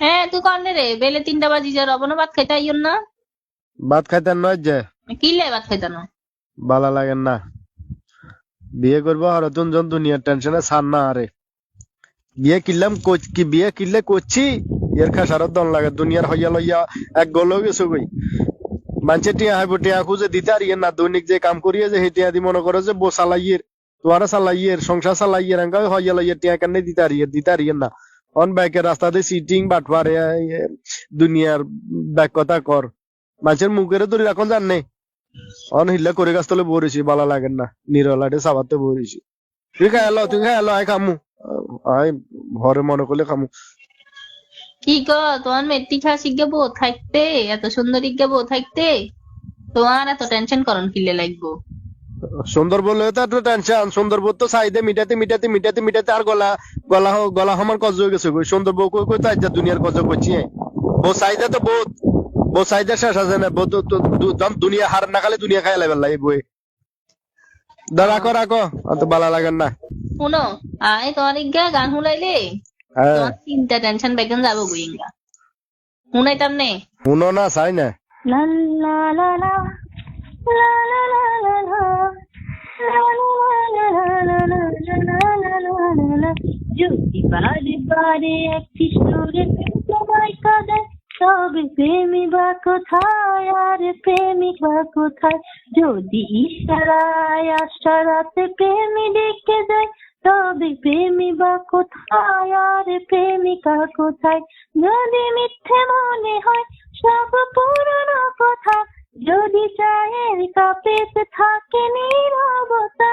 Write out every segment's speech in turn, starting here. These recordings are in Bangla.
হ্যাঁ তুই কনে রে বেলে তিনটা বাজি যা রবনো ভাত খাইতে আইয়ন না। ভাত খাইতেন নয় যে? কিলে ভাত খাইতে না ভালো লাগেন না। বিয়ে করব আর তুনজন দুনিয়ার টেনশনে ছাড় না আরে বিয়ে কিনলাম কি বিয়ে কিনলে করছি এর খাসারত দন লাগে দুনিয়ার হইয়া লইয়া এক গল গেছো গই টিয়া হাইব টিয়া খুঁজে দিতে আর ইয়ে না দৈনিক যে কাম করিয়ে যে হেটিয়া দি মনে করো যে বো চালাইয়ের তোমারা চালাইয়ের সংসার চালাইয়ের এঙ্গা হইয়া লইয়া টিয়া কানে দিতে আর ইয়ে দিতে আর ইয়ে না। অন বাইকের রাস্তাতে সিটিং বাটপারে দুনিয়ার ব্যাক কথা কর। মানুষের মুখের ধরে এখন জানে। অন হিল্লা করে গাছ তলে বরিছি বালা লাগেন না। নিরলাটে সাবাতে বরিছি তুই খাই এলো তুই খাই এলো আয় খামু। আয়, ঘরে মনে করলে খামু। কি গো তোমার মেট্রিক শিখে বউ থাকতে? এত সুন্দর বউ থাকতে? তোমার এত টেনশন করন কিলে লাগবো? সুন্দর বললে তো একটু টেনশন সুন্দর বউ তো চাইদে মিটাতে মিটাতে মিটাতে মিটাতে আর গলা গলা হ- গলা সমান কজ হয়ে গেছে গো সুন্দর বউ কই কই তো আজ দুনিয়ার কজ করছি বউ চাইদে তো বহুত বউ চাইদে শেষ আছে না বউ তো তো- দুনিয়া হার না খালে দুনিয়া খাই লাগে বই দা রাখো রাখো অত বালা লাগেন না শুনো আয় তোমার ইজ্ঞা গান হ্যাঁ চিন্তা টেনশন বেগন যাব গুইঙ্গা শুনাইতাম নে শুনো না চাই না লা লা লা লা লা লা লা যদি বারে বারে একটি সুরে তোমায় কাঁদে তবে প্রেমী বা কোথায় আর প্রেমিক বা কোথায় যদি ইশারায় আশারাতে প্রেমী ডেকে যায় তবে প্রেমী বা কোথায় আর প্রেমিকা কোথায় যদি মিথ্যে মনে হয় সব পুরনো কথা যদি চায়ের কাপেতে থাকে নীরবতা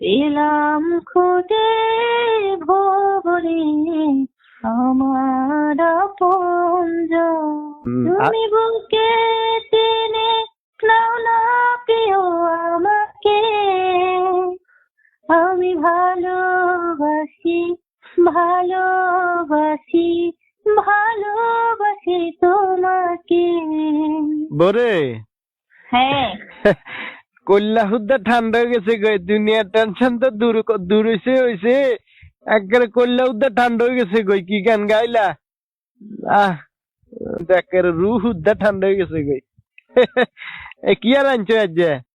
পেলাম খুঁজে ভবরে আমার আ- তুমি বুকে টেনে নাও না প্রিয় আমাকে। আমি ভালোবাসি ভালোবাসি ভালোবাসি তোমাকে। বরে। হ্যাঁ। কল্লা হুদ্দা ঠান্ডা হয়ে গেছে দুনিয়ার টেনশন তো দূর দূর হয়েছে হয়েছে একবারে কল্যাহুদ্দা ঠান্ডা হয়ে গেছে গই কি গান গাইলা? আহ একবারে রু হুদ্দা ঠান্ডা হয়ে গেছে গই কি আর আনছো আজ